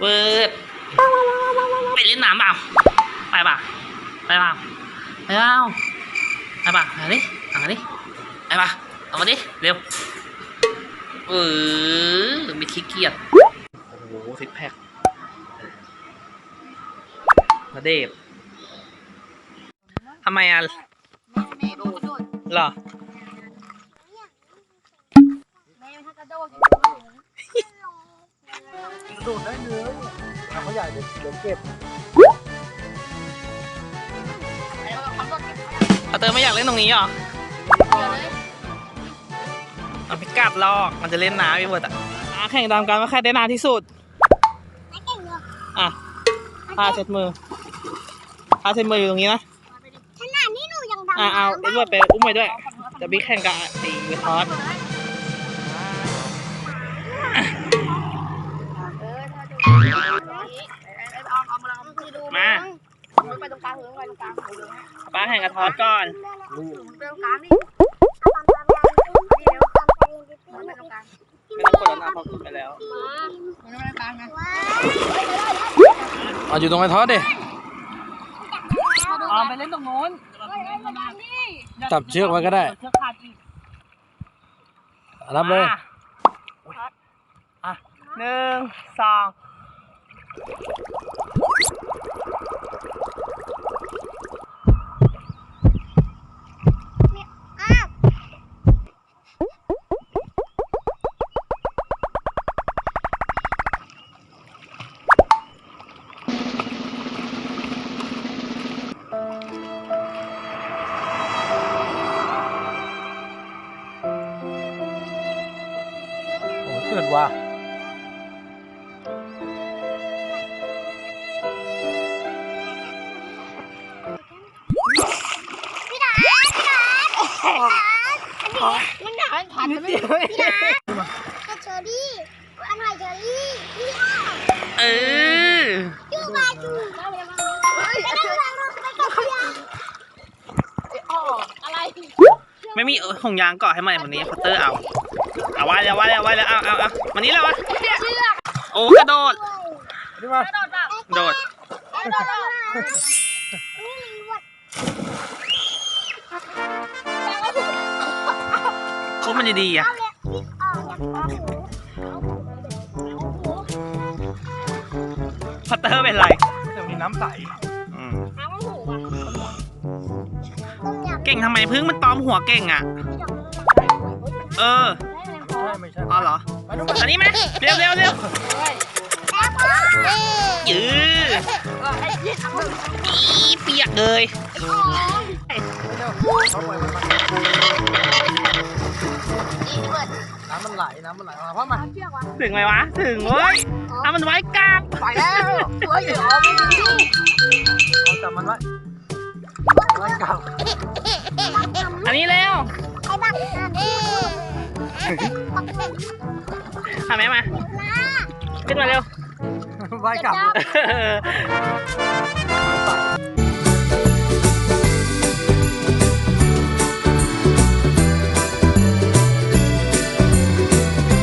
เวิร์ดไปเล่นน้ำเปล่าไปเปล่าไปเปล่าไปเปล่าไปเปล่ามาดิเอามาดิไปเปล่าเอามาดิเร็วเออไม่ขี้เกียจโอ้โหซิกแพคมาเดฟทำไมอะแม่ดูดูดเหรอแม่ถ้ากระโดดดู ใหญ่เดี๋ยวเดี๋ยวเก็บแล้วก็ขับรถเก็บเอาเตอร์ไม่อยากเล่นตรงนี้เหรอเดี๋ยวเลยเอาไปกัดลอกมันจะเล่นน้ำพี่เบิร์ดอะอะแข่งตามกันว่าใครได้นานที่สุดอะผ้าเช็ดมือผ้าเช็ดมืออยู่ตรงนี้นะขนาดนี้หนูยังดำอะเอาเอ็ดเวิร์ดไปอุ้มไปด้วย จะบิ๊กแข่งกับไอ้เวทอสเออ ถ้าดูไอ้ไอ้เอาเอามาเอามาดูมาไปตรงกลางเลยไปตรงกลางเลยป้าแข่งกับทอสก่อนไปตรงกลางนี่นี่เร็วไปตรงกลางไม่ต้องกดแล้วนะเพราะกดไปแล้วมันไม่ได้กลางไงเอาอยู่ตรงไอ้ทอดดิอ๋อไปเล่นตรงโน้นจับเชือกไว้ก็ได้เชือกขาดอีกรับเลยอะอะหนึ่งสองโอ้ เกิดว่ะ มันหนาขันมันไม่เชอรี่อันไหนเชอรี่พี่อ้อเออจูบาจูไปนั่งวางลงไปกับพี่อ้ออ๋ออะไรไม่มีห่วงยางเกาะให้มันวันนี้พัตเตอร์เอาเอาไว้แล้วไว้แล้วไว้แล้วเอาเอาเอาวันนี้แล้ววะเชือโอ้กระโดดกระโดดแบบโดด ดีๆอะเอาเลยพี่อ้ออยากเอาหูพัตเตอร์เป็นไรจะมีน้ำใสอืมน้ำมันหูอะต้มยำเก่งทำไมพึ่งมันตอมหัวเก่งอะ เออใช่ไม่ใช่อ๋อเหรอมาดูมาอันนี้ไหมเร็วเร็วเร็วแล้วพ่อเอ๊ะยื้อไอ้ยี่เอาอีเปียกเลย นมาน้ำมันไหล น้ำมันไหลมาพ่อมาเชือกวะถึงไหมวะ ถึงเว้ยเอามันไว้กลับไปแล้วเฮ้ยอ๋อไม่ดีเอาจับมันไว้ไว้เก่าอันนี้เร็วไอ้บักนั่นเอ๊ะบักเป็ดทำไหมมานะขึ้นมาเร็วไว้เก่าเออ